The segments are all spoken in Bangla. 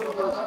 Gracias.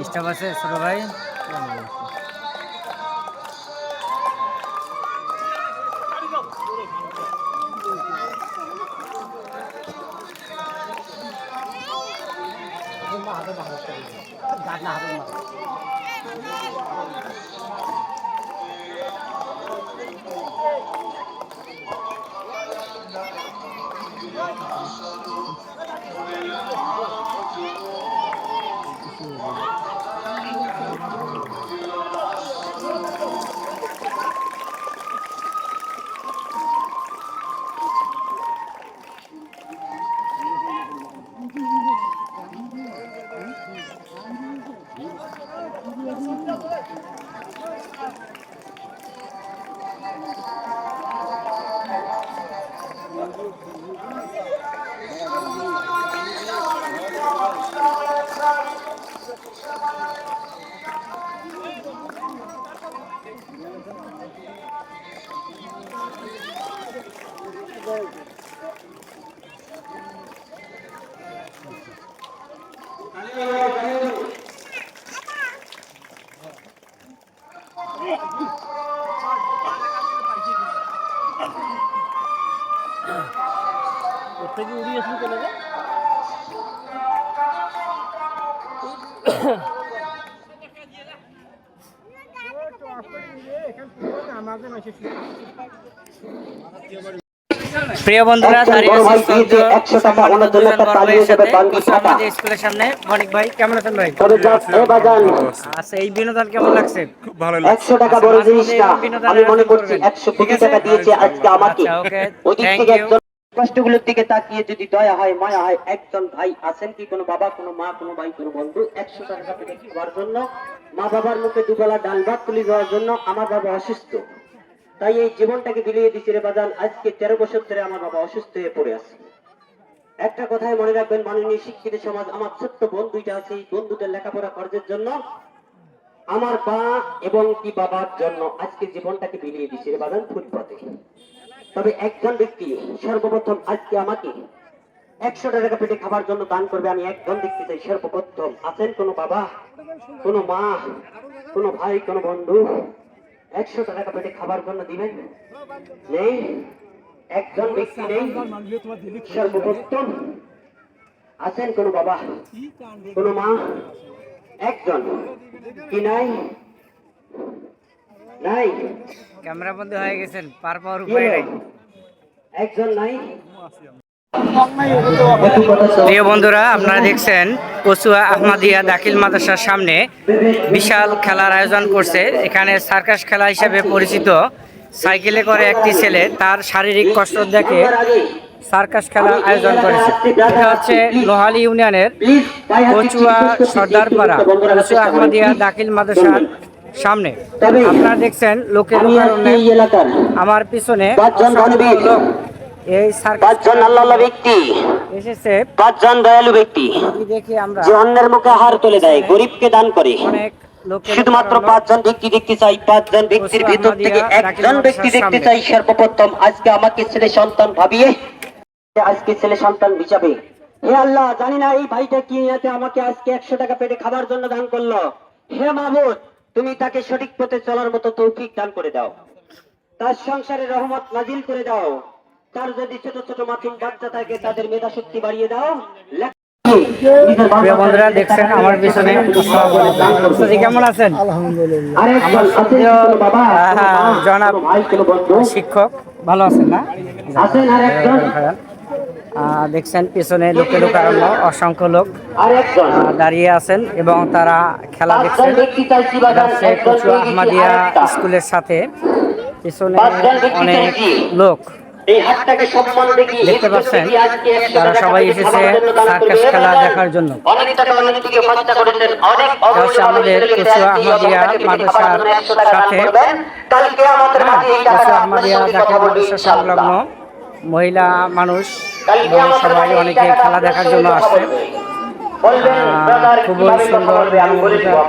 ডিস্টার্ব আছে ছোট ভাই। প্রিয় বন্ধুরা দাঁড়িয়ে আছি হিসেবে সাথে বান্দি কুসুম টাকা আমাদের স্কুলের সামনে। মানিক ভাই কেমন আছেন ভাই? আচ্ছা এই বিনোদন কেমন লাগছে? খুব ভালো লাগছে। একশো টাকা বড় জিনিসটা। আমি মনে করছি একশো কোটি টাকা দিয়েছে আজকে আমাকে। আচ্ছা, ওদিক থেকে কষ্টগুলোর দিকে তাকিয়ে যদি দয়া হয়, মায়া হয়, একজন ভাই আছেন কি? কোনো বাবা, কোনো মা, কোনো ভাই, কোনো বন্ধু একশো টাকা জন্য, মা বাবার মুখে দুবেলা ডাল ভাত তুলে দেওয়ার জন্য আমার বাবা অসুস্থ। তাই এই জীবনটাকে বিলিয়ে দিচ্ছে রে বাজান, আজকে তেরো বছর ধরে আমার বাবা অসুস্থ হয়ে পড়ে আছে। একটা কথাই মনে রাখবেন, মাননীয় শিক্ষিত সমাজ, আমার ছোট্ট বোন দুইটা আছে, এই বন্ধুদের লেখাপড়া খরচের জন্য আমার মা এবং কি বাবার জন্য আজকে জীবনটাকে বিলিয়ে দিচ্ছে রে বাজান ফুটপথে তবে একজন ব্যক্তি সর্বপ্রথম আজকে আমাকে একশো টাকা পেটে খাবার জন্য দান করবে, আমি একজন দেখতে চাই, সর্বপ্রথম। আছেন কোনো বাবা? কোনো মা? কোনো ভাই? কোনো বন্ধু? একশো টাকা পেটে খাবার জন্য দিবেন? নেই? একজন ব্যক্তি নেই? সর্বপ্রথম আছেন কোনো বাবা? কোনো মা? একজন? কি নাই? নাই। ক্যামেরা বন্ধ হয়ে গেছেন পার পাওয়ার উপায় নাই। একজন নাই। প্রিয় বন্ধুরা আপনারা দেখছেন কচুয়া আহমদিয়া দাখিল মাদ্রাসার সামনে বিশাল খেলার আয়োজন করছে। এখানে সার্কাস খেলা হিসেবে পরিচিত। সাইকেলে করে একটি ছেলে তার শারীরিক কষ্ট দেখে সার্কাস খেলার আয়োজন করেছে। এটা হচ্ছে লোহালি ইউনিয়নের কচুয়া সর্দারপাড়া কচুয়া আহমদিয়া দাখিল মাদ্রাসার সামনে। আপনারা দেখছেন লোকের আমার পিছনে লোক। এই পাঁচজন আল্লাহ আল্লাহ ব্যক্তি। এসেছে। পাঁচজন দয়ালু ব্যক্তি। এই আমরা যে অন্যের মুখে হার তুলে দেয় গরিবকে দান করে। অনেক শুধুমাত্র পাঁচজন ব্যক্তি দেখতে চাই পাঁচজন ব্যক্তির ভিতর থেকে একজন ব্যক্তি দেখতে চাই সর্বপ্রথম আজকে আমাকে ছেলে সন্তান ভাবিয়ে আজকে ছেলে সন্তান হিসাবে হে আল্লাহ জানি না এই ভাইটা কি আমাকে আজকে একশো টাকা পেটে খাবার জন্য দান করল। হে মাহমুদ তুমি তাকে সঠিক পথে চলার মতো তৌফিক দান করে দাও। তার সংসারে রহমত নাজিল করে দাও। তার যদি ছোট ছোট মাথুম বাচ্চা থাকে তাদের মেধা শক্তি বাড়িয়ে দাও। বন্ধুরা দেখছেন আমার পিছনে কেমন আছেন? জনাব। কোনো বন্ধু? শিক্ষক ভালো আছেন না? দেখছেন পিছনে লোকের কারণে অসংখ্য লোক দাঁড়িয়ে আছেন এবং তারা খেলা দেখছেন। কচুয়া আহমাদিয়া স্কুলের সাথে। পিছনে অনেক লোক। দেখতে পাচ্ছেন তারা সবাই এসেছে সার্কাস খেলা দেখার জন্য। আমাদের কচুয়া আহমদিয়া মাদ্রাসার সাথে। আমাদের হ্যাঁ, কচুয়া আহমদিয়া মাদ্রাসা সংলগ্ন মহিলা মানুষ সবাই অনেকে খেলা দেখার জন্য আসছে। খুবই সুন্দর।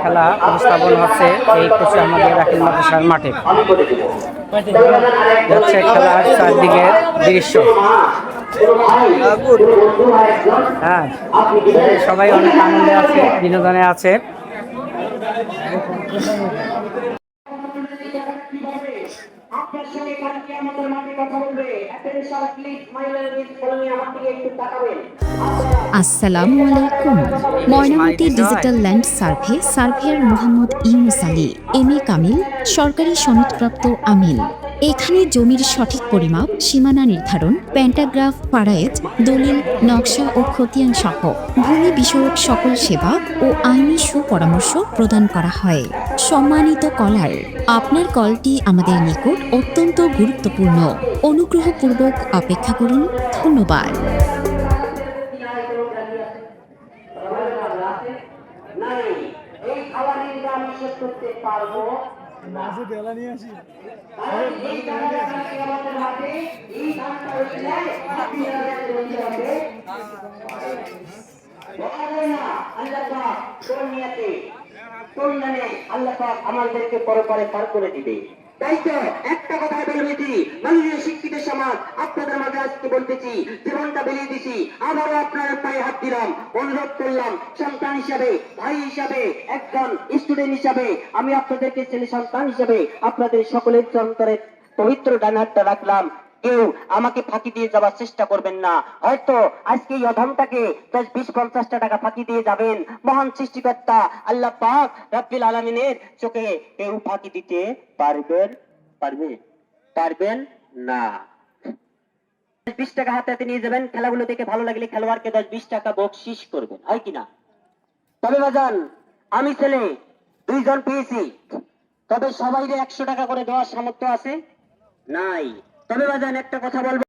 খেলা উপস্থাপন হচ্ছে এই কচু আহমদিয়া দাখিল মাদ্রাসার মাঠে। হচ্ছে খেলার চারদিকে দৃশ্য। হ্যাঁ সবাই অনেক আনন্দে আছে বিনোদনে আছে। আমাদের মাঠে কথা বলবে। আমার দিকে একটু তাকাবেন। আসসালামু আলাইকুম। Moynamoti digital land survey surveyor Mohammad Yunus Ali, M A Kamil, সরকারি সনদপ্রাপ্ত আমিল। এখানে জমির সঠিক পরিমাপ, সীমানা নির্ধারণ প্যান্টাগ্রাফ পারায়েজ দলিল, নকশা ও খতিয়ান সহ ভূমি বিষয়ক সকল সেবা ও আইনি সুপরামর্শ প্রদান করা হয়। সম্মানিত কলার, আপনার কলটি আমাদের নিকট অত্যন্ত গুরুত্বপূর্ণ। অনুগ্রহপূর্বক অপেক্ষা করুন। ধন্যবাদ। করতে পারব? কারণ এই নিয়ে না, আল্লাহ আমাদেরকে পার করে দিবে। একটা কথা মাননীয় শিক্ষিত সমাজ, আপনাদের মাঝে আজকে বলতেছি, জীবনটা বেরিয়ে দিছি। আবারও আপনার পায়ে হাত দিলাম, অনুরোধ করলাম, সন্তান হিসাবে, ভাই হিসাবে, একজন স্টুডেন্ট হিসাবে, আমি আপনাদেরকে ছেলে সন্তান হিসাবে আপনাদের সকলের চন্তরের পবিত্র ডানারটা রাখলাম। কেউ আমাকে ফাঁকি দিয়ে যাওয়ার চেষ্টা করবেন না। হয়তো আজকে এই অধমটাকে দশ বিশ পঞ্চাশটা টাকা ফাঁকি দিয়ে যাবেন। মহান সৃষ্টিকর্তা আল্লাহ পাক রাব্বিল আলমিনের চোখে কেউ ফাঁকি দিতে পারবেন, পারবে, পারবেন না। বিশ টাকা হাতে হাতে নিয়ে যাবেন, খেলাগুলো দেখে ভালো লাগলে খেলোয়াড়কে দশ বিশ টাকা বকশিস করবেন, হয় কিনা তবে বাজান, আমি ছেলে, দুইজন পেয়েছি। তবে সবাই একশো টাকা করে দেওয়ার সামর্থ্য আছে? নাই। তবে বাজান একটা কথা বলব।